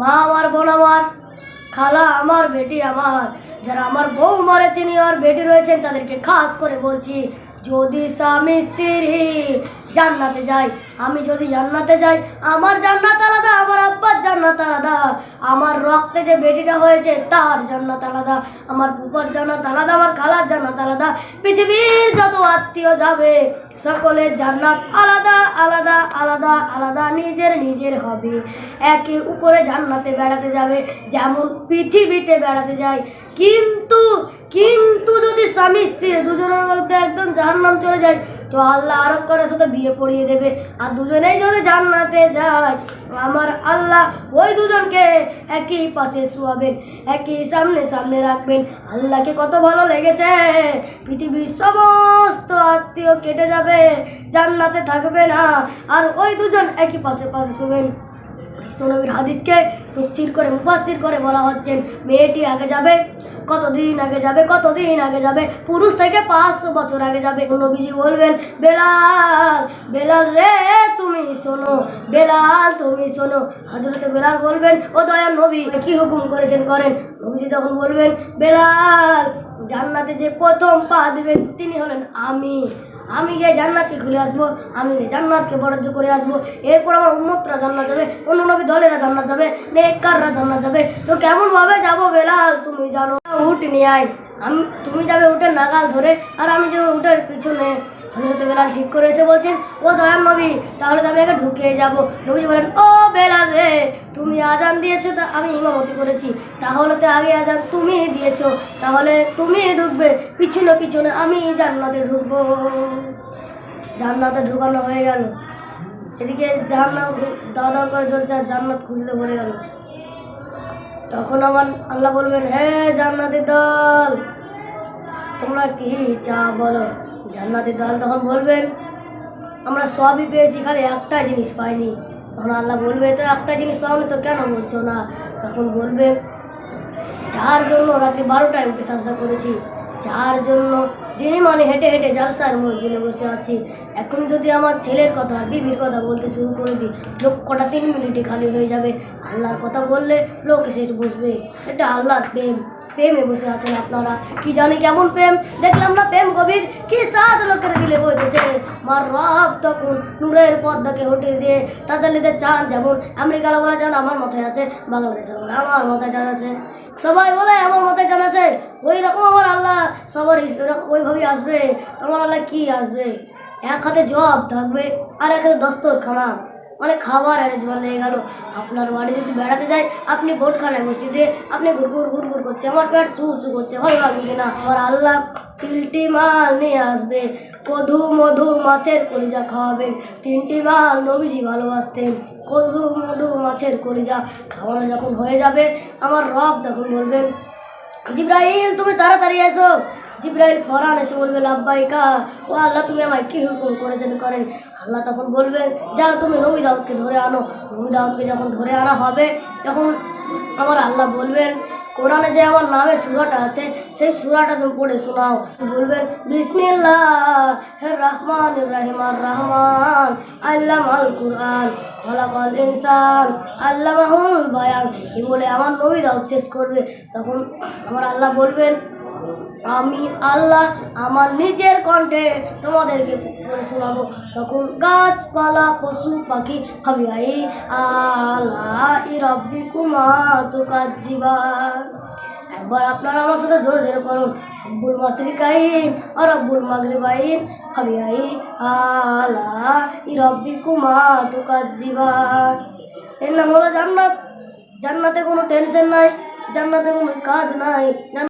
মা আমার, বোন আমার, খালা আমার বেটি আমার। যারা আমার বউ মারে, চিনি আর বেটি রয়েছেন, তাদেরকে খাস করে বলছি যদি স্বামী স্ত্রী জান্নাতে যাই আমি যদি জান্নাতে যাই, আমার জান্নাত আলাদা, আমার আব্বার জান্নাত আলাদা। আমার রক্তে যে বেটিটা হয়েছে, তার জান্নাত আলাদা। আমার পুপার জান্নাত আলাদা, আমার খালার জান্নাত আলাদা। পৃথিবীর যত আত্মীয় যাবে, সকলের জান্নাত আলাদা আলাদা আলাদা আলাদা। নিজের নিজের হবে। একে উপরে জান্নাতে বেড়াতে যাবে, যেমন পৃথিবীতে বেড়াতে যায়। কিন্তু কিন্তু যদি স্বামী স্ত্রী দুজনের মধ্যে একদম জাহান্নাম চলে যায়, তো আল্লাহ আরব করার সাথে বিয়ে পড়িয়ে দেবে। আর দুজনেই যদি জান্নাতে যায়, আমার আল্লাহ ওই দুজনকে একই পাশে শুয়াবেন, একই সামনে সামনে রাখবেন। আল্লাহকে কত ভালো লেগেছে। পৃথিবীর সমস্ত আত্মীয় কেটে যাবে, জান্নাতে থাকবে না। আর ওই দুজন একই পাশে পাশে শুবেন। সোনবীর হাদিসকে তফসির করে মুফাসির করে বলা হচ্ছেন মেয়েটি আগে যাবে, কতদিন আগে যাবে, কতদিন আগে যাবে, পুরুষ থেকে পাঁচশো বছর আগে যাবে। নবীজি বলবেন, বেলাল বেলাল রে, তুমি শোনো, বেলাল, তুমি শোনো। হজরতে বেলাল বলবেন, ও দয়ার নবী, কি হুকুম করেছেন, করেন। নবীজি তখন বলবেন, বেলাল, জান্নাতে যে প্রথম পা দিবেন, তিনি হলেন আমি। আমি গিয়ে জান্নাতকে খুলে আসব, আমি গিয়ে জান্নাতকে বরাদ্দ করে আসব। এরপর আমার উন্মতরা জান্নাত যাবে, অন্য নবী দলেরা জান্নাত যাবে, নেককাররা জান্নাত যাবে। তো কেমনভাবে যাব বেলাল, তুমি জানো, উঠ নিয়ে আয় আমি তুমি যাবে উঠে নাগাল ধরে, আর আমি যাব উঠের পিছনে। হজরত বেলাল ঠিক করে এসে বলছেন, ও দয়ার নবী, তাহলে তো আমি আগে ঢুকে যাব। নবী বলেন, ও বেলাল রে, তুমি আজান দিয়েছ, তা আমি ইমামতি করেছি। তাহলে তো আগে আজান তুমি দিয়েছ, তাহলে তুমি ঢুকবে, পিছনে পিছনে আমি জান্নাতে ঢুকবো। জান্নাতে ঢুকানো হয়ে গেল। এদিকে জাহান্নাম দাওয়া দাওয়া করে চলছে আর জান্নাত খুশিতে ভরে গেল। তখন আমার আল্লাহ বলবেন, হে জান্নাতি দল, তোমরা কি চা বলো? জান্নাতি দল তখন বলবেন, আমরা সবই পেয়েছি, খালি একটা জিনিস পাইনি। তখন আল্লাহ বলবে, তো একটা জিনিস পাওনি তো কেন বলছো না? তখন বলবে যার জন্য রাত্রি বারোটায় উঠে সাজদা করেছি, যার জন্য দিনই মানে হেঁটে হেঁটে জালসার মসজিদে বসে আছি। এখন যদি আমার ছেলের কথা আর বিবির কথা বলতে শুরু করে দিই, লোক কটা তিন মিনিটে খালি হয়ে যাবে। আল্লাহর কথা বললে লোক এসে বসবে। এটা আল্লাহর প্রেম। প্রেমে বসে আছেন আপনারা। কি জানি কেমন প্রেম? দেখলাম না প্রেম কবির কি সাত লোকের দিলে বইতেছে। মার রব তখন নূরের পদ্মাকে উঠে দিয়ে তাজালিদের চান যেমন আমেরিকালা বলে চান আমার মাথায় আছে বাংলাদেশে বলে আমার মাথায় চান আছে। সবাই বলে আমার মাথায় চান আছে। ওই রকম আমার আল্লাহ সবার ওইভাবেই আসবে। তোমার আল্লাহ কি আসবে? এক হাতে জব থাকবে আর এক হাতে দস্তর খানা মানে খাবার অ্যারেঞ্জমেন্ট লেগে গেল। আপনার বাড়ি যদি বেড়াতে যাই, আপনি বোটখানায় বসে দিয়ে আপনি ঘুরঘুর ঘুরঘুর করছে, আমার পেট চু চু করছে, ভালো লাগবে না। আমার আল্লাহ তিনটি মাল নিয়ে আসবে কধু মধু মাছের কলিজা খাওয়াবেন। তিনটি মাল নবীজি ভালোবাসতেন কধু মধু মাছের কলিজা খাওয়ানো যখন হয়ে যাবে, আমার রব তখন বলবেন জিব্রাইল, তুমি তাড়াতাড়ি এসো। জিব্রাহিল ফরান এসে বলবে, লাব্বাইকা, ও আল্লাহ, তুমি আমায় কী হুকুম করেছেন করেন? আল্লাহ তখন বলবেন যা তুমি নবী দাউদকে ধরে আনো। নবী দাউদকে যখন ধরে আনা হবে, তখন আমার আল্লাহ বলবেন কোরআনে যে আমার নামে সুরাটা আছে, সেই সুরাটা তুমি পড়ে শোনাও। বলবেন বিসমিল্লাহ রহমান রাহিমান রহমান আল্লাহ আল কুরআন খলাফল ইনসান আল্লাহ বায়ান। কি বলে আমার নবী দাও শেষ করবে। তখন আমার আল্লাহ বলবেন আমি আল্লাহ আমার নিজের কণ্ঠে তোমাদেরকে পড়ে শোনাবো। তখন গাছপালা, পশু, পাখি হবে আই আলা ই রব্বি কুমা তো একবার আপনারা আমার সাথে জোরে জোরে করুন রব্বুল মাসরিকাইন আর রব্বুল হবে আই আলা ই রব্বি কুমা তো এর নাম হলো জান্নাত। জান্নাতে কোনো টেনশন নাই, জান্নাতে কোনো কাজ নাই।